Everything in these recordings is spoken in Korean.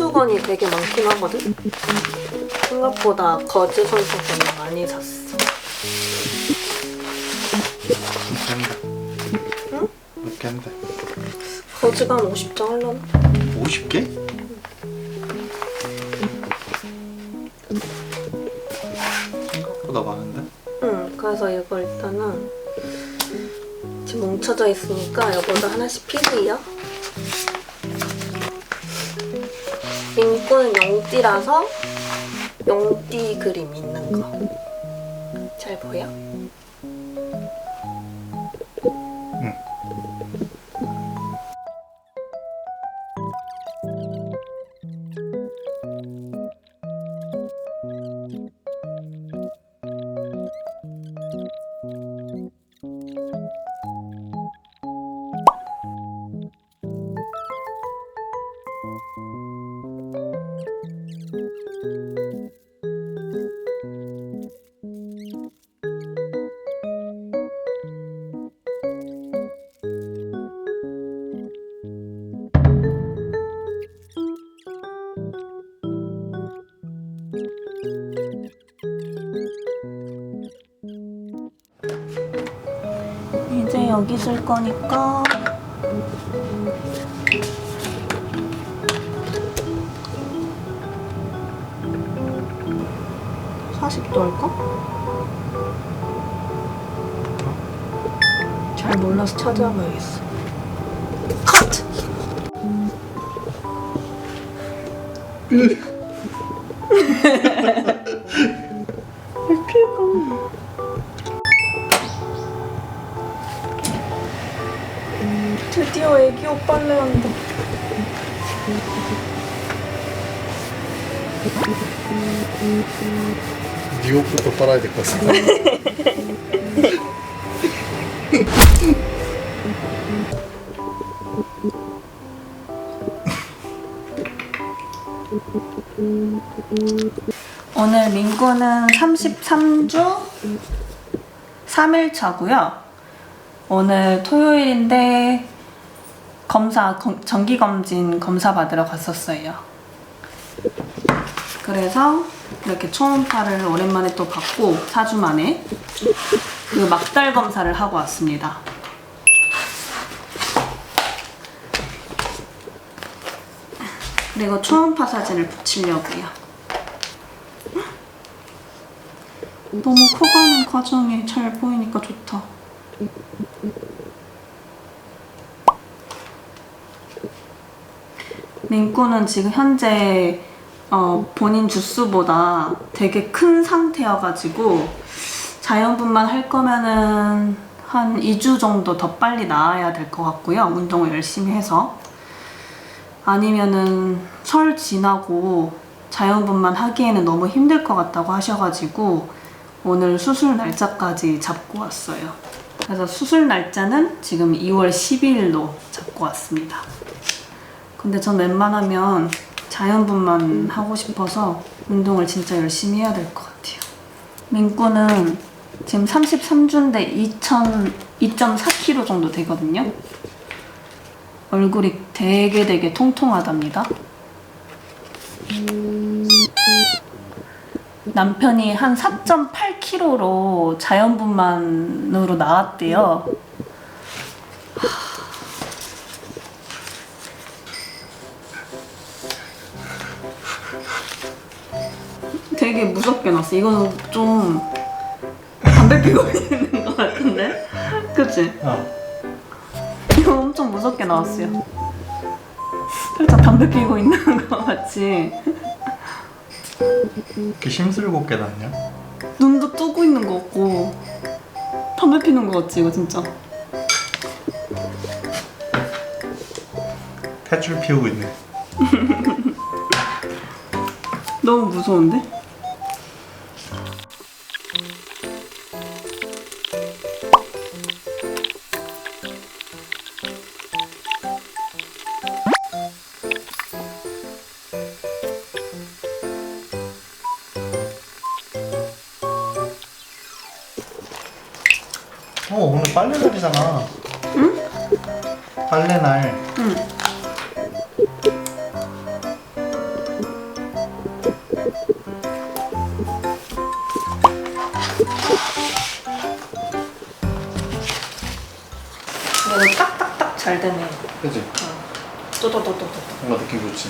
손수건이 되게 많긴 하거든? 생각보다 거즈 손수건을 많이 샀어. 몇개인데 응? 몇 개인데 거즈가 한 50장 하려나? 50개? 생각보다 많은데? 응, 그래서 이거 일단은 지금 뭉쳐져 있으니까 이거도 하나씩 피부이요. 민꼬는 용띠라서 용띠 그림 있는 거. 잘 보여? 이제 여기 쓸 거니까 (40도) 할까? 잘 몰라서 찾아봐야겠어 컷! 피가 드디어 애기 옷 빨래한다. 네 옷부터 빨아야 될 것 같아 오늘 민구는 33주 3일 차고요. 오늘 토요일인데 검사 검- 정기검진 검사 받으러 갔었어요. 그래서 이렇게 초음파를 오랜만에 또 받고 4주 만에 그 막달 검사를 하고 왔습니다. 그리고 초음파 사진을 붙이려고요. 너무 커가는 과정이 잘 보이니까 좋다. 민꾸는 지금 현재 어, 본인 주수보다 되게 큰 상태여가지고 자연분만 할 거면은 한 2주 정도 더 빨리 나아야 될 것 같고요. 운동을 열심히 해서. 아니면은 설 지나고 자연분만 하기에는 너무 힘들 것 같다고 하셔가지고 오늘 수술 날짜까지 잡고 왔어요. 그래서 수술 날짜는 지금 2월 12일로 잡고 왔습니다. 근데 전 웬만하면 자연분만 하고 싶어서 운동을 진짜 열심히 해야 될 것 같아요. 민구는 지금 33주인데 2천 2.4kg 정도 되거든요. 얼굴이 되게 되게 통통하답니다. 남편이 한 4.8kg로 자연분만으로 나왔대요. 되게 무섭게 났어. 이거는 좀 담배 피고 있는 것 같은데? 그치? 어. 이거 엄청 무섭게 나왔어요. 살짝 담배 피고 있는 것 같이. 이렇게 힘쓸고 깨닫냐? 눈도 뜨고 있는 것 같고. 담배 피는 것 같지, 이거 진짜. 탯줄 피우고 있네 너무 무서운데? 어 오늘 빨래 날이잖아 응? 빨래 날 응. 잘 되네. 그지? 또또또또또. 뭔가 느낌 좋지.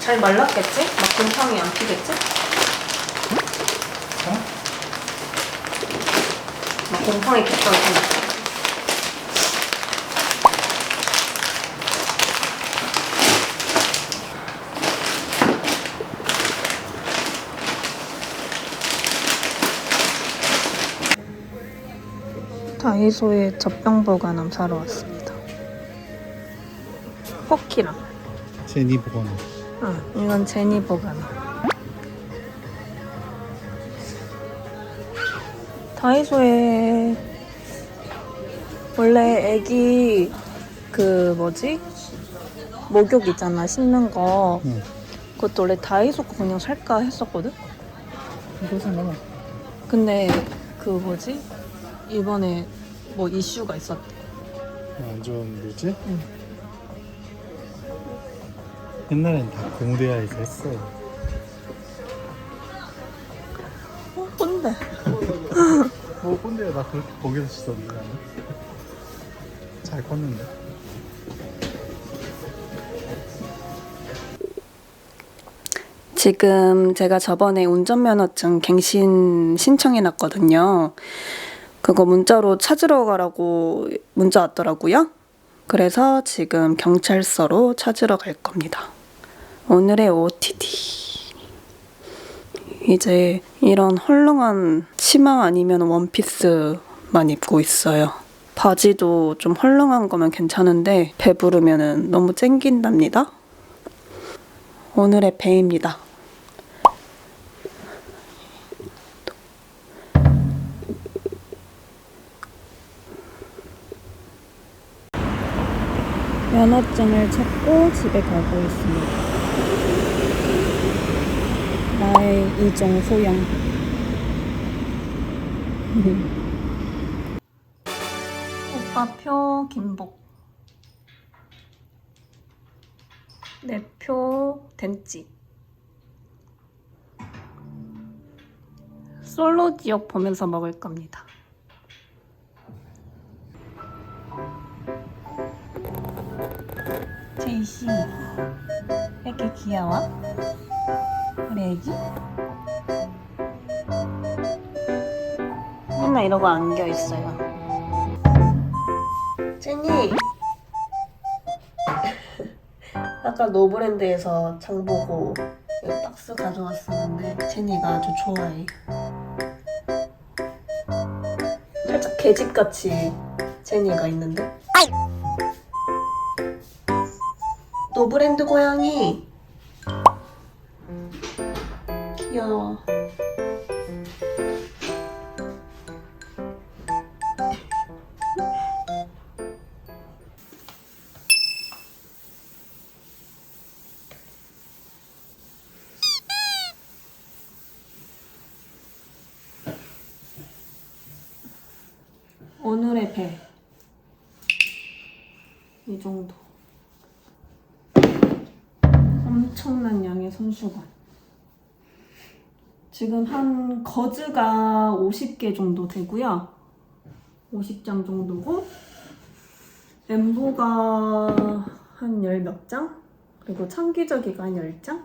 잘 말랐겠지? 막 곰팡이 안 피겠지? 어? 막 곰팡이 거. 다이소에 젖병 보관함 사러 왔습니다. 포키랑. 제니 보건. 응, 이건 제니 보관함. 다이소에 원래 애기 그 뭐지 목욕 있잖아 씻는 거 응. 그것도 원래 다이소 거 그냥 살까 했었거든. 이거. 근데 그 뭐지 이번에 뭐 이슈가 있었대. 안 좋은 물질? 응. 옛날엔 다 고무대야에서 했어. 어, 뭔데? 뭐 꼰대야 나 그렇게 거기서 씻었는데 나는. 잘 컸는데. 지금 제가 저번에 운전면허증 갱신 신청해 놨거든요. 그거 문자로 찾으러 가라고 문자 왔더라고요. 그래서 지금 경찰서로 찾으러 갈 겁니다. 오늘의 OTD. 이제 이런 헐렁한 치마 아니면 원피스만 입고 있어요. 바지도 좀 헐렁한 거면 괜찮은데 배부르면 너무 쨍긴답니다. 오늘의 배입니다. 면허증을 찾고 집에 가고 있습니다. 나의 이종 소영. 오빠표 김복. 내표 덴찌. 솔로 지역 보면서 먹을 겁니다. 이씨, 왜 이렇게 귀여워? 우리 애기? 맨날 이러고 안겨 있어요. 제니! 아까 노브랜드에서 장 보고 이 박스 가져왔었는데 제니가 아주 좋아해. 살짝 계집같이 제니가 있는데? 노브랜드 고양이 귀여워 오늘의 배. 이 정도. 엄청난 양의 손수건. 지금 한 거즈가 50개 정도 되고요. 50장 정도고 엠보가 한 열 몇 장? 그리고 참기저귀가 한 10장?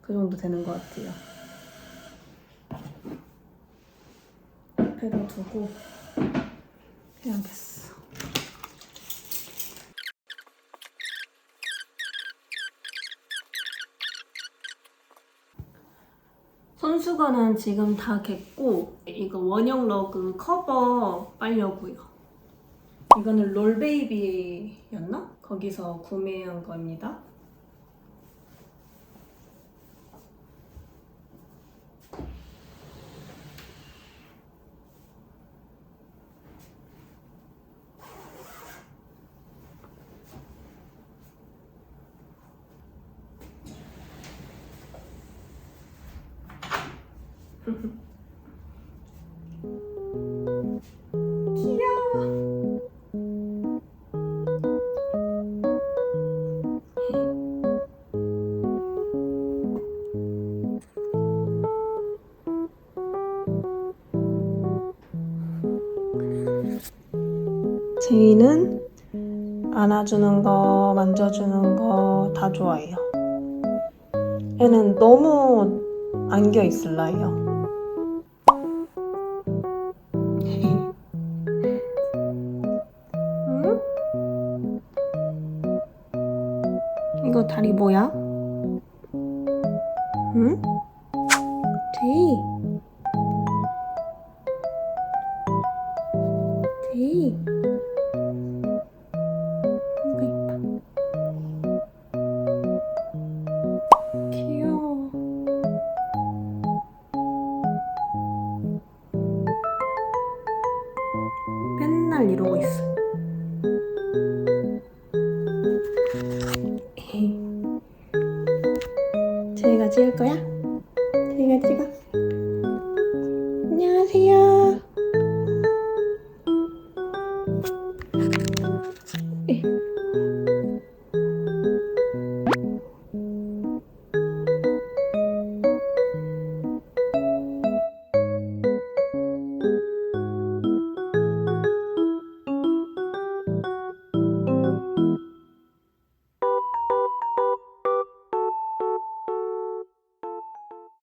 그 정도 되는 것 같아요. 옆에다 두고 해야겠어. 손수건은 지금 다 겠고 이거 원형 러그 커버 빨려고요. 이거는 롤베이비였나? 거기서 구매한 겁니다. 귀여워. 제이는 안아주는 거, 만져주는 거 다 좋아해요. 애는 너무 안겨 있을라요. 이거 다리 뭐야? 응? 제이. 제이. 뭔가 이뻐. 귀여워. 맨날 이러고 있어. 찍을 거야? 제이가 찍어. 안녕하세요. 에.